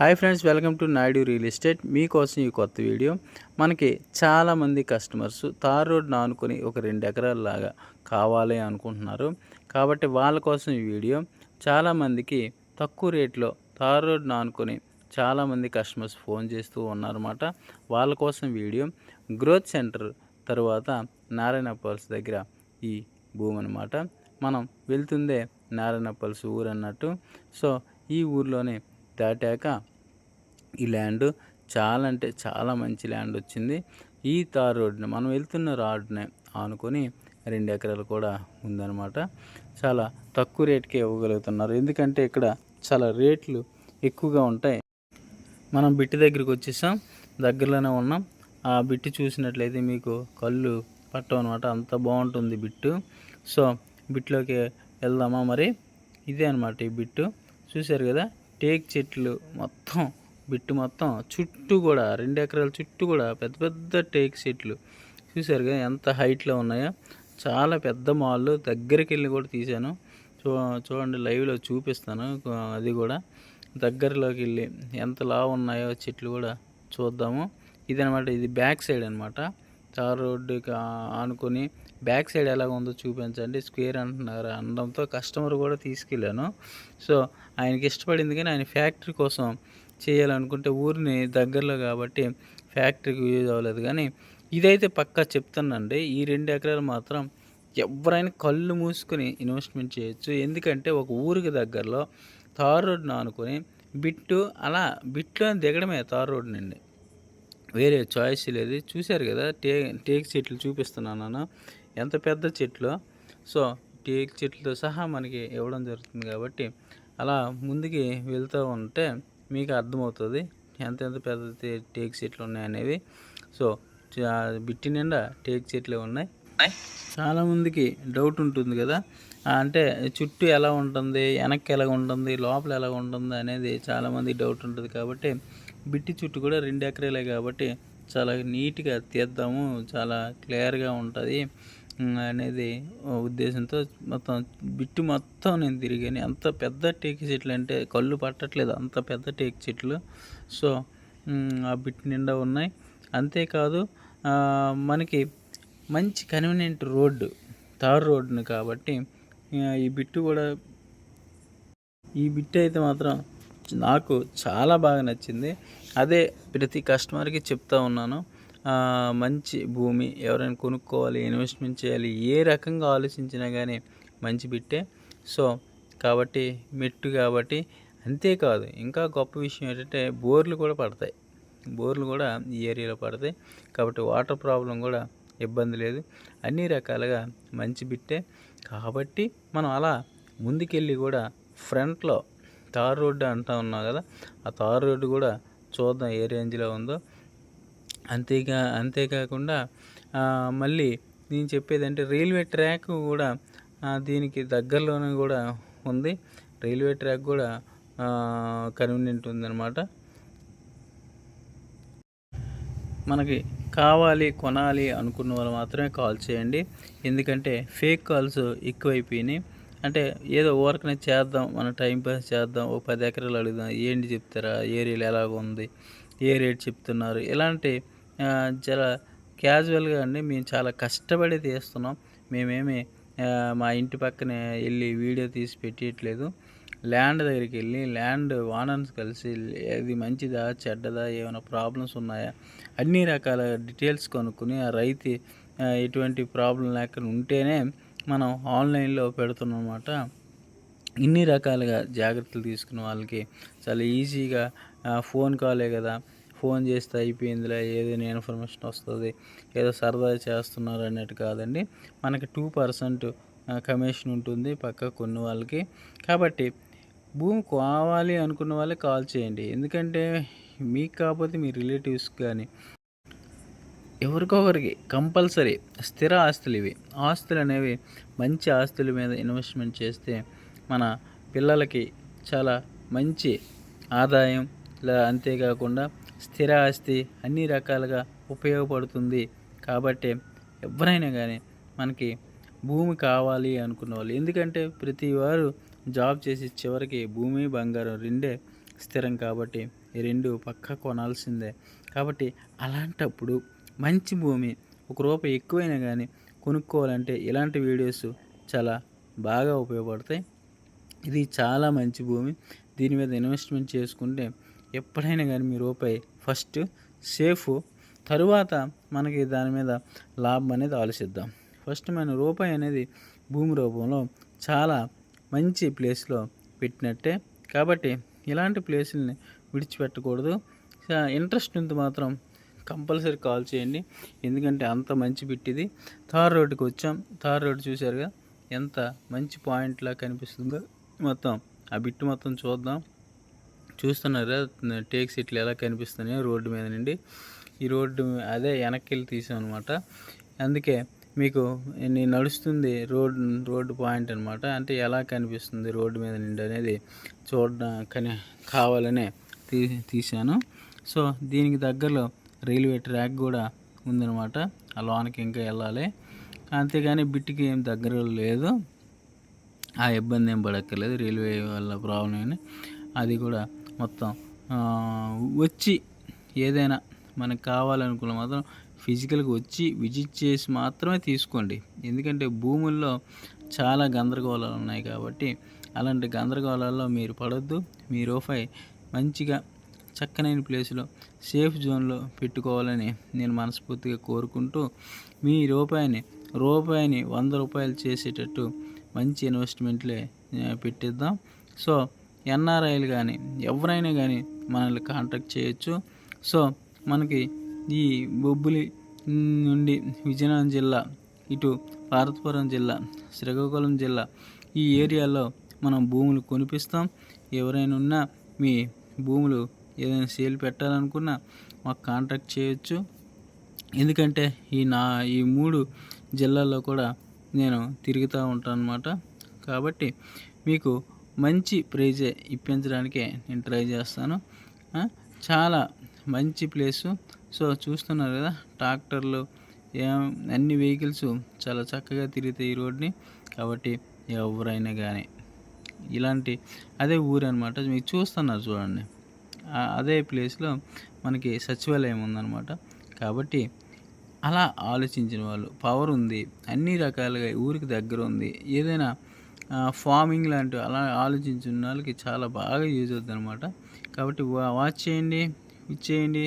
Hi friends welcome to Naidu real estate. మీకోసం ఈ కొత్త వీడియో. మనకి చాలామంది కస్టమర్స్ తార్ రోడ్ ఆనుకొని ఒక రెండు ఎకరాల లాగా కావాలి అనుకుంటున్నారు. కాబట్టి వాళ్ళ కోసం ఈ వీడియో. చాలామందికి తక్కువ రేట్లో తార్ రోడ్ ఆనుకొని చాలామంది కస్టమర్స్ ఫోన్ చేస్తూ ఉన్నారన్నమాట. వాళ్ళ కోసం వీడియో. గ్రోత్ సెంటర్ తర్వాత నారాయణ పల్స్ దగ్గర ఈ భూమి అనమాట మనం వెళ్తుందే నారాయణ పల్స్ ఊరు అన్నట్టు. సో ఈ ఊర్లోనే దాటాక ఈ ల్యాండ్ చాలా అంటే చాలా మంచి ల్యాండ్ వచ్చింది. ఈ తార్ రోడ్ని మనం వెళ్తున్న రోడ్ని ఆనుకొని రెండు ఎకరాలు కూడా ఉందన్నమాట. చాలా తక్కువ రేట్కే ఇవ్వగలుగుతున్నారు. ఎందుకంటే ఇక్కడ చాలా రేట్లు ఎక్కువగా ఉంటాయి. మనం బిట్టి దగ్గరికి వచ్చేసాం. దగ్గరలోనే ఉన్నాం. ఆ బిట్టు చూసినట్లయితే మీకు కళ్ళు పట్టం అనమాట అంత బాగుంటుంది బిట్టు. సో బిట్లోకి వెళ్దామా మరి? ఇదే అనమాట ఈ బిట్టు. చూశారు కదా? టేక్ చెట్లు మొత్తం బిట్టు మొత్తం చుట్టూ కూడా రెండు ఎకరాల చుట్టూ కూడా పెద్ద పెద్ద టేక్ చెట్లు. చూసారుగా ఎంత హైట్లో ఉన్నాయో? చాలా పెద్ద మాల్ దగ్గరికి వెళ్ళి కూడా తీశాను. చూ చూడండి లైవ్లో చూపిస్తాను. అది కూడా దగ్గరలోకి వెళ్ళి ఎంత లా ఉన్నాయో చెట్లు కూడా చూద్దాము. ఇదనమాట ఇది బ్యాక్ సైడ్ అనమాట తార్ రోడ్డుకి ఆనుకొని బ్యాక్ సైడ్ ఎలా ఉందో చూపించండి. స్క్వేర్ అంటున్నారు అనడంతో కస్టమర్ కూడా తీసుకెళ్ళాను. సో ఆయనకి ఇష్టపడింది కానీ ఆయన ఫ్యాక్టరీ కోసం చేయాలనుకుంటే ఊరిని దగ్గరలో కాబట్టి ఫ్యాక్టరీకి యూజ్ అవ్వలేదు. కానీ ఇదైతే పక్కా చెప్తానండి. ఈ రెండు ఎకరాలు మాత్రం ఎవరైనా కళ్ళు మూసుకొని ఇన్వెస్ట్మెంట్ చేయొచ్చు. ఎందుకంటే ఒక ఊరికి దగ్గరలో తార్ రోడ్ను ఆనుకొని బిట్టు అలా బిట్లో దిగడమే తార్ రోడ్ నుండి. వేరే చాయిస్ లేదు. చూశారు కదా? టే టేక్ చెట్లు చూపిస్తున్నాను నాన్న ఎంత పెద్ద చెట్లు? సో టేక్ చెట్లతో సహా మనకి ఇవ్వడం జరుగుతుంది కాబట్టి అలా ముందుకి వెళ్తూ ఉంటే మీకు అర్థమవుతుంది ఎంత ఎంత పెద్ద టేక్ చెట్లు ఉన్నాయనేవి సో బిట్టి నిండా టేక్ చెట్లే ఉన్నాయి. చాలామందికి డౌట్ ఉంటుంది కదా. అంటే చుట్టూ ఎలా ఉంటుంది వెనక్కి ఎలా ఉంటుంది లోపల ఎలా ఉంటుంది అనేది చాలామంది డౌట్ ఉంటుంది కాబట్టి బిట్టి చుట్టూ కూడా రెండు ఎకరాలే కాబట్టి చాలా నీట్గా తీద్దాము చాలా క్లియర్గా ఉంటుంది. అనేది ఉద్దేశంతో మొత్తం బిట్టు మొత్తం నేను తిరిగాను. అంత పెద్ద టేక్ చెట్లు అంటే కళ్ళు పట్టట్లేదు అంత పెద్ద టేక్ చెట్లు సో ఆ బిట్ నిండా ఉన్నాయి. అంతేకాదు మనకి మంచి కన్వీనియంట్ రోడ్డు తార్ రోడ్డుని కాబట్టి ఈ బిట్టు కూడా ఈ బిట్ అయితే మాత్రం నాకు చాలా బాగా నచ్చింది. అదే ప్రతి కస్టమర్కి చెప్తా ఉన్నాను. మంచి భూమి ఎవరైనా కొనుక్కోవాలి ఇన్వెస్ట్మెంట్ చేయాలి ఏ రకంగా ఆలోచించినా కానీ మంచి బిట్టే. సో కాబట్టి మెట్టు కాబట్టి అంతేకాదు. ఇంకా గొప్ప విషయం ఏంటంటే బోర్లు కూడా పడతాయి. బోర్లు కూడా ఈ ఏరియాలో పడతాయి. కాబట్టి వాటర్ ప్రాబ్లం కూడా ఇబ్బంది లేదు. అన్ని రకాలుగా మంచి బిట్టే. కాబట్టి మనం అలా ముందుకెళ్ళి కూడా ఫ్రంట్లో తార్ రోడ్డు అంటా ఉన్నాం కదా ఆ తార్ రోడ్డు కూడా చూద్దాం ఏ రేంజ్లో ఉందో. అంతేగా అంతేకాకుండా మళ్ళీ నేను చెప్పేది అంటే రైల్వే ట్రాక్ కూడా దీనికి దగ్గరలోనే కూడా ఉంది. రైల్వే ట్రాక్ కూడా కన్వీనియంట్ ఉందన్నమాట. మనకి కావాలి కొనాలి అనుకున్న వాళ్ళు మాత్రమే కాల్ చేయండి. ఎందుకంటే ఫేక్ కాల్స్ ఎక్కువైపోయినాయి. అంటే ఏదో ఊరకనే చేద్దాం మనం టైం పాస్ చేద్దాం ఒక పది ఎకరాలు అడుగుదాం ఏంటి చెప్తారా ఏరియాలో ఎలాగ ఉంది ఏ రేట్ చెప్తున్నారు ఇలాంటి చాలా క్యాజువల్గా అండి. మేము చాలా కష్టపడి తీస్తున్నాం. మేమేమి మా ఇంటి పక్కనే వెళ్ళి వీడియో తీసి పెట్టేయట్లేదు. ల్యాండ్ దగ్గరికి వెళ్ళి ల్యాండ్ ఓనర్స్ కలిసి అది మంచిదా చెడ్డదా ఏమైనా ప్రాబ్లమ్స్ ఉన్నాయా అన్ని రకాల డీటెయిల్స్ కొనుక్కుని ఆ రైతు ఎటువంటి ప్రాబ్లం లేకుండా ఉంటేనే మనం ఆన్లైన్లో పెడుతున్నాం ఇన్ని రకాలుగా జాగ్రత్తలు తీసుకున్న వాళ్ళకి చాలా ఈజీగా ఫోన్ కాలే కదా ఫోన్ చేస్తే అయిపోయిందిలే ఏదైనా ఇన్ఫర్మేషన్ వస్తుంది ఏదో సరదా చేస్తున్నారు అన్నట్టు కాదండి. మనకి టూ పర్సెంట్ కమిషన్ ఉంటుంది పక్క కొన్ని వాళ్ళకి. కాబట్టి భూమి కావాలి అనుకున్న వాళ్ళే కాల్ చేయండి. ఎందుకంటే మీకు కాకపోతే మీ రిలేటివ్స్ కానీ ఎవరికొకరికి కంపల్సరీ స్థిర ఆస్తులు ఇవి. ఆస్తులు అనేవి మంచి ఆస్తుల మీద ఇన్వెస్ట్మెంట్ చేస్తే మన పిల్లలకి చాలా మంచి ఆదాయం ఇలా అంతేకాకుండా స్థిర ఆస్తి అన్ని రకాలుగా ఉపయోగపడుతుంది. కాబట్టి ఎవరైనా కానీ మనకి భూమి కావాలి అనుకున్న వాళ్ళు ఎందుకంటే ప్రతి వారు జాబ్ చేసి చివరికి భూమి బంగారం రెండే స్థిరం కాబట్టి ఈ రెండు పక్కా కొనాల్సిందే. కాబట్టి అలాంటప్పుడు మంచి భూమి ఒక రూపాయి ఎక్కువైనా కానీ కొనుక్కోవాలంటే ఇలాంటి వీడియోస్ చాలా బాగా ఉపయోగపడతాయి. ఇది చాలా మంచి భూమి. దీని మీద ఇన్వెస్ట్మెంట్ చేసుకుంటే ఎప్పుడైనా కానీ మీ రూపాయి ఫస్ట్ సేఫ్ తరువాత మనకి దాని మీద లాభం అనేది ఆలోచిద్దాం. ఫస్ట్ మన రూపాయి అనేది భూమి రూపంలో చాలా మంచి ప్లేస్లో పెట్టినట్టే. కాబట్టి ఇలాంటి ప్లేసుల్ని విడిచిపెట్టకూడదు. ఇంట్రెస్ట్ ఉంది మాత్రం కంపల్సరీ కాల్ చేయండి. ఎందుకంటే అంత మంచి పెట్టిది. తార్ రోడ్డుకి వచ్చాం. తార్ రోడ్డు చూశారుగా? ఎంత మంచి పాయింట్లా కనిపిస్తుందో మొత్తం. ఆ బిట్టు మొత్తం చూద్దాం. చూస్తున్నారా. టేక్స్ సీట్లు ఎలా కనిపిస్తున్నాయో రోడ్డు మీద నుండి. ఈ రోడ్డు అదే వెనక్కి వెళ్ళి తీసాం అనమాట అందుకే మీకు నేను నడుస్తుంది రోడ్ రోడ్డు పాయింట్ అనమాట అంటే ఎలా కనిపిస్తుంది రోడ్డు మీద నుండి అనేది చూడడం కని కావాలనే తీ తీశాను. సో దీనికి దగ్గరలో రైల్వే ట్రాక్ కూడా ఉందన్నమాట. ఆ లోనకి ఇంకా వెళ్ళాలి. అంతేగాని బిట్టికి ఏం దగ్గర లేదు. ఆ ఇబ్బంది ఏం పడక్కర్లేదు. రైల్వే వల్ల ప్రాబ్లం అని అది కూడా మొత్తం. వచ్చి ఏదైనా మనకు కావాలనుకున్న మాత్రం ఫిజికల్గా వచ్చి విజిట్ చేసి మాత్రమే తీసుకోండి. ఎందుకంటే భూముల్లో చాలా గందరగోళాలు ఉన్నాయి కాబట్టి అలాంటి గందరగోళాల్లో మీరు పడొద్దు. మీ రూపాయి మంచిగా చక్కనైన ప్లేస్లో సేఫ్ జోన్లో పెట్టుకోవాలని నేను మనస్ఫూర్తిగా కోరుకుంటూ మీ రూపాయిని రూపాయిని వంద రూపాయలు చేసేటట్టు మంచి ఇన్వెస్ట్మెంట్లే పెట్టిద్దాం. సో ఎన్ఆర్ఐలు కానీ ఎవరైనా కానీ మనల్ని కాంటాక్ట్ చేయొచ్చు. సో మనకి ఈ బొబ్బులి నుండి విజయనగరం జిల్లా ఇటు పార్వతీపురం జిల్లా శ్రీకాకుళం జిల్లా ఈ ఏరియాలో మనం భూములు కొనిపిస్తాం. ఎవరైనా ఉన్నా మీ భూములు ఏదైనా సేల్ పెట్టాలనుకున్నా మాకు కాంటాక్ట్ చేయొచ్చు. ఎందుకంటే ఈ నా ఈ మూడు జిల్లాల్లో కూడా నేను తిరుగుతూ ఉంటాను అనమాట కాబట్టి మీకు మంచి ప్రైజే ఇప్పించడానికే నేను ట్రై చేస్తాను. చాలా మంచి ప్లేసు. సో చూస్తున్నారు కదా ట్రాక్టర్లు అన్ని వెహికల్స్ చాలా చక్కగా తిరుగుతాయి ఈ రోడ్ని. కాబట్టి ఎవరైనా కానీ ఇలాంటి అదే ఊరు అనమాట మీరు చూస్తున్నారు చూడండి. అదే ప్లేస్లో మనకి సచివాలయం ఉందన్నమాట కాబట్టి అలా ఆలోచించిన వాళ్ళు పవర్ ఉంది అన్ని రకాలుగా ఊరికి దగ్గర ఉంది. ఏదైనా ఫార్మింగ్ లాంటివి అలా ఆలోచించిన వాళ్ళకి చాలా బాగా యూజ్ అవుతుంది అనమాట కాబట్టి వాచ్ చేయండి ఇచ్చేయండి